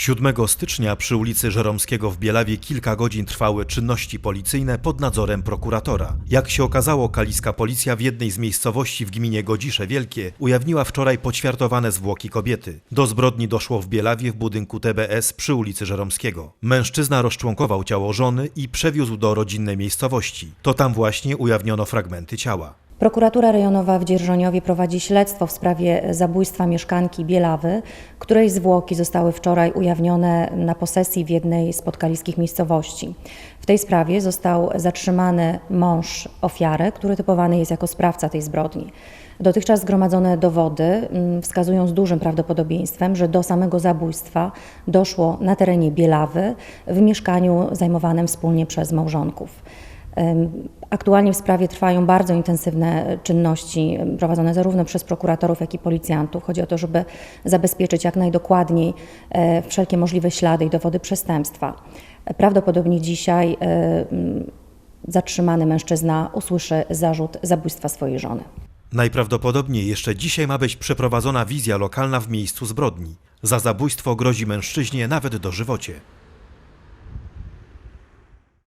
7 stycznia przy ulicy Żeromskiego w Bielawie kilka godzin trwały czynności policyjne pod nadzorem prokuratora. Jak się okazało, kaliska policja w jednej z miejscowości w gminie Godzisze Wielkie ujawniła wczoraj poćwiartowane zwłoki kobiety. Do zbrodni doszło w Bielawie w budynku TBS przy ulicy Żeromskiego. Mężczyzna rozczłonkował ciało żony i przewiózł do rodzinnej miejscowości. To tam właśnie ujawniono fragmenty ciała. Prokuratura rejonowa w Dzierżoniowie prowadzi śledztwo w sprawie zabójstwa mieszkanki Bielawy, której zwłoki zostały wczoraj ujawnione na posesji w jednej z podkaliskich miejscowości. W tej sprawie został zatrzymany mąż ofiary, który typowany jest jako sprawca tej zbrodni. Dotychczas zgromadzone dowody mm, wskazują z dużym prawdopodobieństwem, że do samego zabójstwa doszło na terenie Bielawy w mieszkaniu zajmowanym wspólnie przez małżonków. Aktualnie w sprawie trwają bardzo intensywne czynności prowadzone zarówno przez prokuratorów, jak i policjantów. Chodzi o to, żeby zabezpieczyć jak najdokładniej e, wszelkie możliwe ślady i dowody przestępstwa. Prawdopodobnie dzisiaj e, zatrzymany mężczyzna usłyszy zarzut zabójstwa swojej żony. Najprawdopodobniej jeszcze dzisiaj ma być przeprowadzona wizja lokalna w miejscu zbrodni. Za zabójstwo grozi mężczyźnie nawet dożywocie.